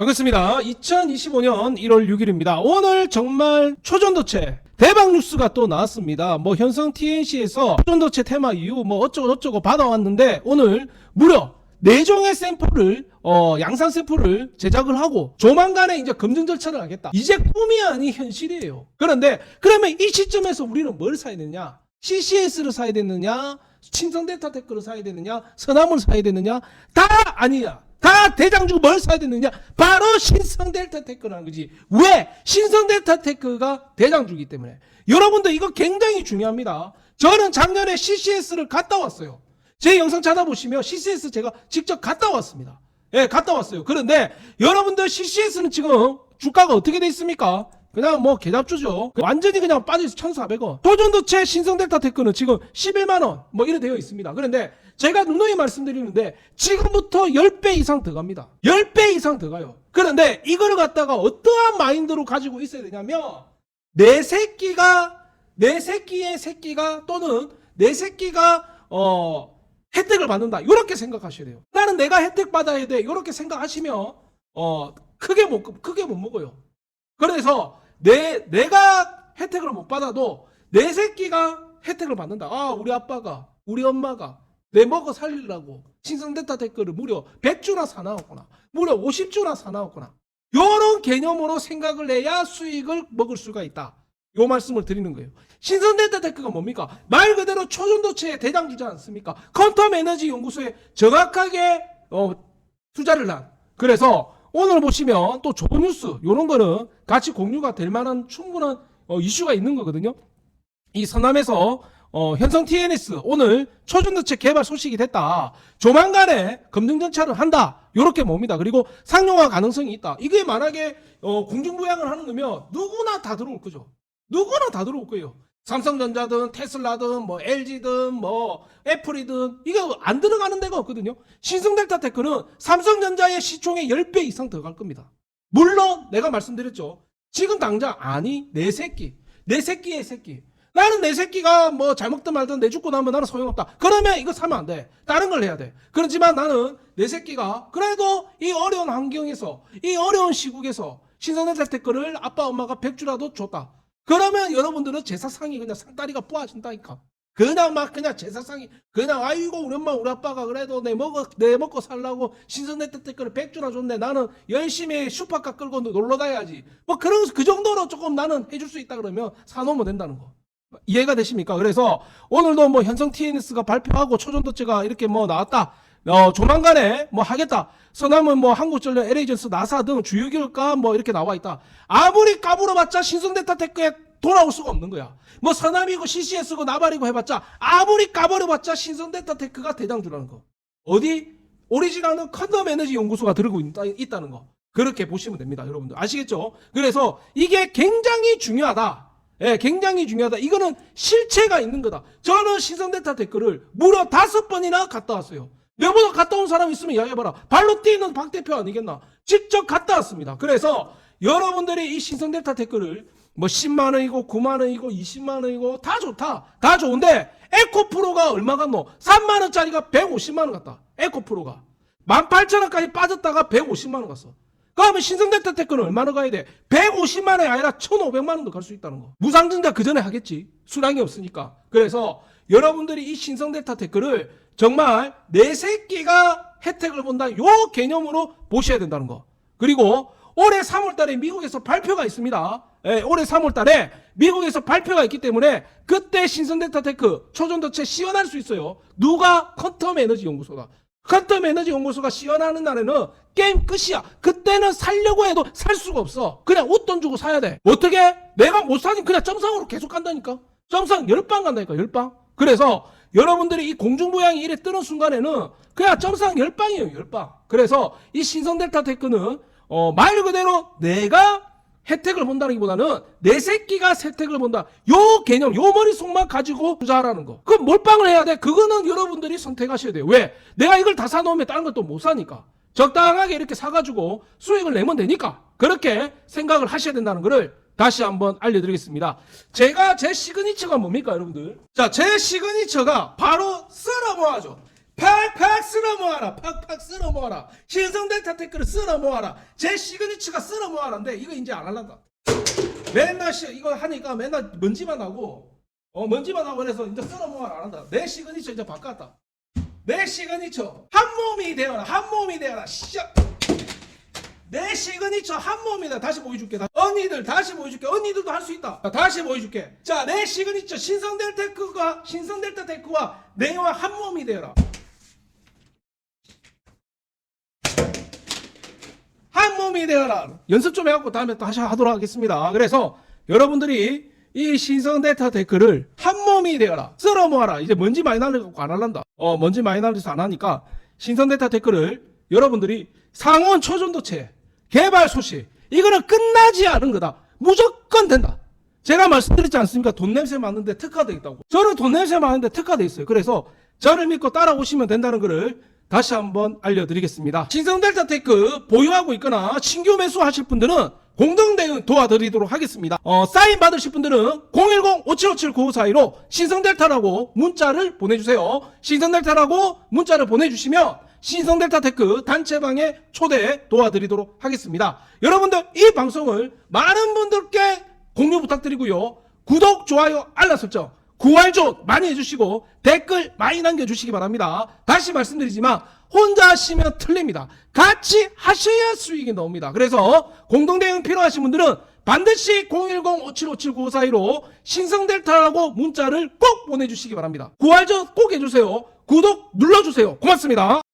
반갑습니다. 2025년 1월 6일입니다. 오늘 정말 초전도체 대박 뉴스가 또 나왔습니다. 뭐 현성 TNC에서 초전도체 테마 이후 뭐 어쩌고 저쩌고 받아왔는데 오늘 무려 4종의 샘플을 어, 양산 샘플을 제작을 하고 조만간에 이제 검증 절차를 하겠다. 이제 꿈이 아닌 현실이에요. 그런데 그러면 이 시점에서 우리는 뭘 사야 되느냐? CCS를 사야 되느냐? 친성 데이터 테크를 사야 되느냐? 서남을 사야 되느냐? 다 아니야. 다 대장주 뭘 사야 되느냐? 바로 신성 델타 테크라는 거지. 왜? 신성 델타 테크가 대장 주기 때문에. 여러분들 이거 굉장히 중요합니다. 저는 작년에 CCS를 갔다 왔어요. 제 영상 찾아보시면 CCS 제가 직접 갔다 왔습니다. 예, 갔다 왔어요. 그런데 여러분들 CCS는 지금 주가가 어떻게 돼 있습니까? 그냥 뭐 개잡주죠. 완전히 그냥 빠져서 1,400원. 도전도체 신성델타 테크는 지금 11만원 뭐 이래 되어 있습니다. 그런데 제가 누누이 말씀드리는데 지금부터 10배 이상 더 갑니다. 10배 이상 더 가요. 그런데 이거를 갖다가 어떠한 마인드로 가지고 있어야 되냐면 내 새끼가 내 새끼의 새끼가 또는 내 새끼가 어 혜택을 받는다. 이렇게 생각하셔야 돼요. 나는 내가 혜택 받아야 돼. 이렇게 생각하시면 어 크게 못 크게 못 먹어요. 그래서 내 내가 혜택을 못 받아도 내 새끼가 혜택을 받는다. 아, 우리 아빠가 우리 엄마가 내 먹어 살리려고 신성데이터 댓글을 무려 100주나 사나웠구나. 무려 50주나 사나웠구나. 요런 개념으로 생각을 해야 수익을 먹을 수가 있다. 요 말씀을 드리는 거예요. 신선데이터 테크가 뭡니까? 말 그대로 초전도체의 대장주지 않습니까? 퀀텀 에너지 연구소에 정확하게 어, 투자를 한. 그래서 오늘 보시면 또 좋은 뉴스 요런 거는 같이 공유가 될 만한 충분한 어, 이슈가 있는 거거든요. 이 서남에서 어, 현성 TNS 오늘 초전도체 개발 소식이 됐다. 조만간에 검증 절차를 한다. 요렇게 봅니다. 그리고 상용화 가능성이 있다. 이게 만약에 어, 공중부양을 하는 거면 누구나 다 들어올 거죠. 누구나 다 들어올 거예요. 삼성전자든 테슬라든 뭐 LG든 뭐 애플이든 이거 안 들어가는 데가 없거든요. 신성델타 테크는 삼성전자의 시총의 10배 이상 더갈 겁니다. 물론 내가 말씀드렸죠. 지금 당장 아니 내 새끼 내 새끼의 새끼 나는 내 새끼가 뭐 잘 먹든 말든 내 죽고 나면 나는 소용없다. 그러면 이거 사면 안 돼. 다른 걸 해야 돼. 그렇지만 나는 내 새끼가 그래도 이 어려운 환경에서 이 어려운 시국에서 신성델타테크를 아빠 엄마가 100주라도 줬다. 그러면 여러분들은 제사상이 그냥 상다리가 뿌아진다니까. 막 그냥 제사상이 그냥 아이고 우리 엄마 우리 아빠가 그래도 내 먹어 내 먹고 살라고 신선했던 때거를 백주나 줬네 나는 열심히 슈퍼카 끌고 놀러 다야지 뭐 그런 그 정도로 조금 나는 해줄 수 있다 그러면 사놓으면 된다는 거 이해가 되십니까? 그래서 오늘도 뭐 현성 TNS가 발표하고 초전도체가 이렇게 뭐 나왔다 어, 조만간에 뭐 하겠다. 서남은 뭐 한국전력, LA전스, 나사 등 주요 기업가 뭐 이렇게 나와 있다. 아무리 까불어봤자 신성데이터 테크에 돌아올 수가 없는 거야. 뭐 서남이고 CCS고 나발이고 해봤자 아무리 까불어봤자 신성데이터 테크가 대장주라는 거. 어디? 오리지널은 컨덤 에너지 연구소가 들고 있다, 있다는 거. 그렇게 보시면 됩니다, 여러분들. 아시겠죠? 그래서 이게 굉장히 중요하다. 예, 굉장히 중요하다. 이거는 실체가 있는 거다. 저는 신성데이터 테크를 무려 다섯 번이나 갔다 왔어요. 내보다 갔다 온 사람 있으면 이야기해봐라. 발로 뛰는 박 대표 아니겠나? 직접 갔다 왔습니다. 그래서 여러분들이 이 신성 델타 댓글을 뭐 10만 원이고 9만 원이고 20만 원이고 다 좋다. 다 좋은데 에코 프로가 얼마 갔노? 3만 원짜리가 150만 원 갔다. 에코 프로가. 18,000원까지 빠졌다가 150만 원 갔어. 그러면 신성 델타 테크는 얼마나 가야 돼? 150만 원이 아니라 1,500만 원도 갈 수 있다는 거. 무상증자 그 전에 하겠지. 수량이 없으니까. 그래서 여러분들이 이 신성 델타 테크를 정말 내 새끼가 혜택을 본다. 요 개념으로 보셔야 된다는 거. 그리고 올해 3월 달에 미국에서 발표가 있습니다. 예, 올해 3월 달에 미국에서 발표가 있기 때문에 그때 신성델타 테크 초전도체 시연할 수 있어요. 누가 퀀텀 에너지 연구소가. 퀀텀 에너지 연구소가 시연하는 날에는 게임 끝이야. 그때는 살려고 해도 살 수가 없어. 그냥 웃돈 주고 사야 돼. 어떻게? 내가 못 사니 그냥 점상으로 계속 간다니까. 점상 10방 간다니까, 10방. 그래서 여러분들이 이 공중부양이 이래 뜨는 순간에는 그냥 점상 10방이에요, 10방. 그래서 이 신성델타 테크는 어, 말 그대로 내가 혜택을 본다기보다는 내 새끼가 혜택을 본다. 요 개념, 요 머릿속만 가지고 투자하라는 거. 그럼 몰빵을 해야 돼? 그거는 여러분들이 선택하셔야 돼요. 왜? 내가 이걸 다 사놓으면 다른 것도 못 사니까. 적당하게 이렇게 사가지고 수익을 내면 되니까. 그렇게 생각을 하셔야 된다는 거를 다시 한번 알려드리겠습니다. 제가 제 시그니처가 뭡니까, 여러분들? 자, 제 시그니처가 바로 서러버하죠. 팍팍 쓸어 모아라 팍팍 쓸어 모아라. 신성 델타 테크를 쓸어 모아라. 제 시그니처가 쓸어 모아라인데 이거 이제 안 할란다. 맨날 시, 이거 하니까 맨날 먼지만 나고 어 먼지만 나고 그래서 이제 쓸어 모아라 안 한다. 내 시그니처 이제 바꿨다. 내 시그니처. 한 몸이 되어라 한 몸이 되어라. 시작! 내 시그니처 한 몸이다. 다시 보여줄게. 다- 언니들 다시 보여줄게. 언니들도 할 수 있다. 자, 다시 보여줄게. 자, 내 시그니처 신성 델 테크가 신성 델타 테크와 내와 한 몸이 되어라. 한 몸이 되어라. 연습 좀 해갖고 다음에 또 다시 하도록 하겠습니다. 그래서 여러분들이 이 신성 델타 테크를 한 몸이 되어라. 쓸어 모아라. 이제 먼지 많이 날려갖고 안 할란다. 어, 먼지 많이 날려서 안 하니까 신성 델타 테크를 여러분들이 상온 초전도체 개발 소식 이거는 끝나지 않은 거다. 무조건 된다. 제가 말씀드렸지 않습니까? 돈 냄새 맡는데 특화돼 있다고. 저는 돈 냄새 맡는데 특화돼 있어요. 그래서 저를 믿고 따라오시면 된다는 것을 다시 한번 알려드리겠습니다. 신성델타 테크 보유하고 있거나 신규 매수하실 분들은 공동 대응 도와드리도록 하겠습니다. 어, 사인 받으실 분들은 010-5757-9542로 신성델타라고 문자를 보내주세요. 신성델타라고 문자를 보내주시면 신성델타 테크 단체방에 초대 도와드리도록 하겠습니다. 여러분들 이 방송을 많은 분들께 공유 부탁드리고요. 구독, 좋아요, 알람 설정, 구활조 많이 해주시고 댓글 많이 남겨주시기 바랍니다. 다시 말씀드리지만 혼자 하시면 틀립니다. 같이 하셔야 수익이 나옵니다. 그래서 공동대응 필요하신 분들은 반드시 010-5757-9542로 신성델타라고 문자를 꼭 보내주시기 바랍니다. 구활조 꼭 해주세요. 구독 눌러주세요. 고맙습니다.